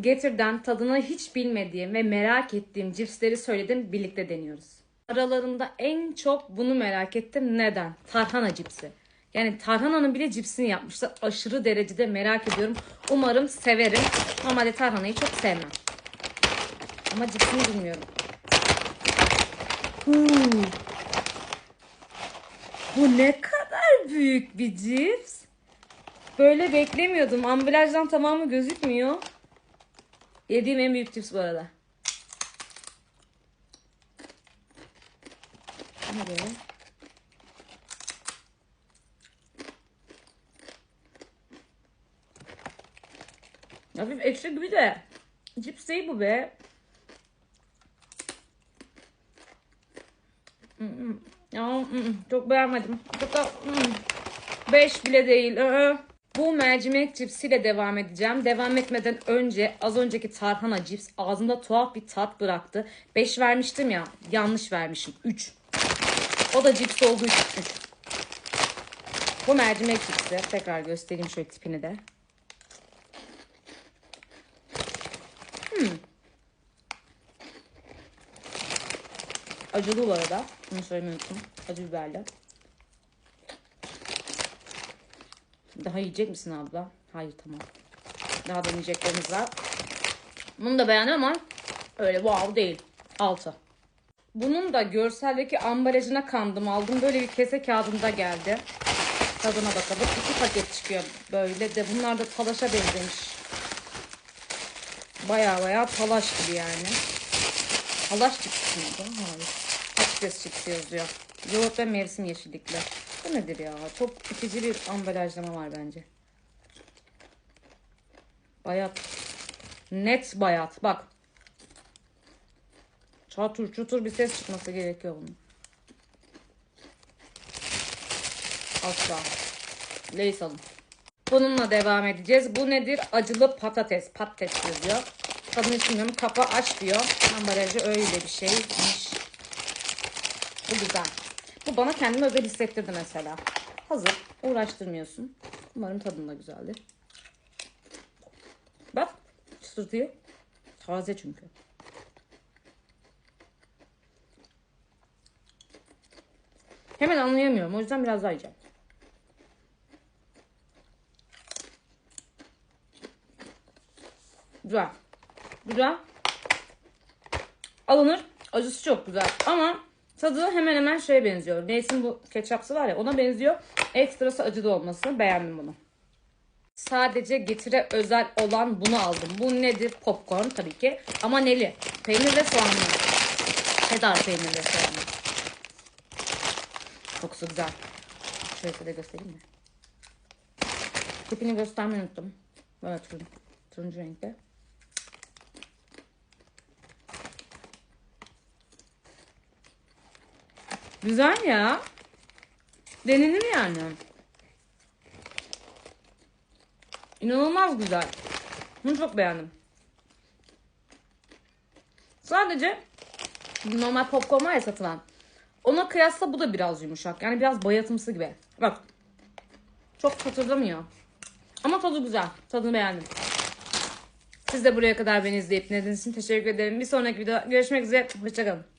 Getir'den tadını hiç bilmediğim ve merak ettiğim cipsleri söyledim. Birlikte deniyoruz. Aralarında en çok bunu merak ettim. Neden? Tarhana cipsi. Yani tarhananın bile cipsini yapmışlar. Aşırı derecede merak ediyorum. Umarım severim. Normalde tarhanayı çok sevmem. Ama cipsini bilmiyorum. Huu. Bu ne kadar büyük bir cips. Böyle beklemiyordum. Ambalajdan tamamı gözükmüyor. Yediğim en büyük cips bu arada. Hadi. Hafif ekşi gibi de. Cips değil bu be. Mm, Ya, mm, çok beğenmedim. Çok da 5 bile değil. Bu mercimek cipsiyle devam edeceğim. Devam etmeden önce az önceki tarhana cips ağzımda tuhaf bir tat bıraktı. 5 vermiştim ya yanlış vermişim. 3. O da cips olduğu için 3. Bu mercimek cipsi. Tekrar göstereyim şöyle tipini de. Acılı bu arada. Bunu söylemeyi unuttum. Acı biberli. Daha yiyecek misin abla? Hayır tamam. Daha deneyeceklerimiz var. Bunu da beğendim ama öyle wow değil. 6. Bunun da görseldeki ambalajına kandım. Aldım böyle bir kese kağıdında geldi. Tadına bakalım. İki paket çıkıyor böyle de. Bunlar da talaşa benzemiş. Baya baya talaş gibi yani. Talaş çıktı mı? Hayır. Patates çıktı yazıyor. Yoğurt ve mevsim yeşillikli. Bu nedir ya? Çok itici bir ambalajlama var bence. Bayat. Net bayat. Bak. Çatır çutur bir ses çıkması gerekiyor bunun. Asla. Leys alın. Bununla devam edeceğiz. Bu nedir? Acılı patates. Patates yazıyor. Tadını bilmiyorum. Kafa aç diyor. Ambalajı öyle bir şeymiş. Bu güzel. Bu bana kendimi özel hissettirdi mesela. Hazır. Uğraştırmıyorsun. Umarım tadın da güzeldir. Bak. Çıtırtıyor. Taze çünkü. Hemen anlayamıyorum. O yüzden biraz daha yiyeceğim. Güzel. Güzel. Alınır. Acısı çok güzel. Ama tadı hemen hemen şeye benziyor. Neysin bu ketçapsı var ya ona benziyor. Ekstrası acılı olması. Beğendim bunu. Sadece getire özel olan bunu aldım. Bu nedir? Popcorn tabii ki. Ama neli. Peynir ve soğanlı. Cheddar peynir ve soğanlı. Kokusu güzel. Şöyle size göstereyim mi? Tipini göstermeyi unuttum. Böyle turuncu, turuncu renkte. Güzel ya. Denenir yani. İnanılmaz güzel. Bunu çok beğendim. Sadece normal popcorn var ya satılan. Ona kıyasla bu da biraz yumuşak. Yani biraz bayatımsı gibi. Bak. Çok tatırlamıyor. Ama tadı güzel. Tadını beğendim. Siz de buraya kadar beni izleyip dinlediğiniz için teşekkür ederim. Bir sonraki videoda görüşmek üzere. Hoşçakalın.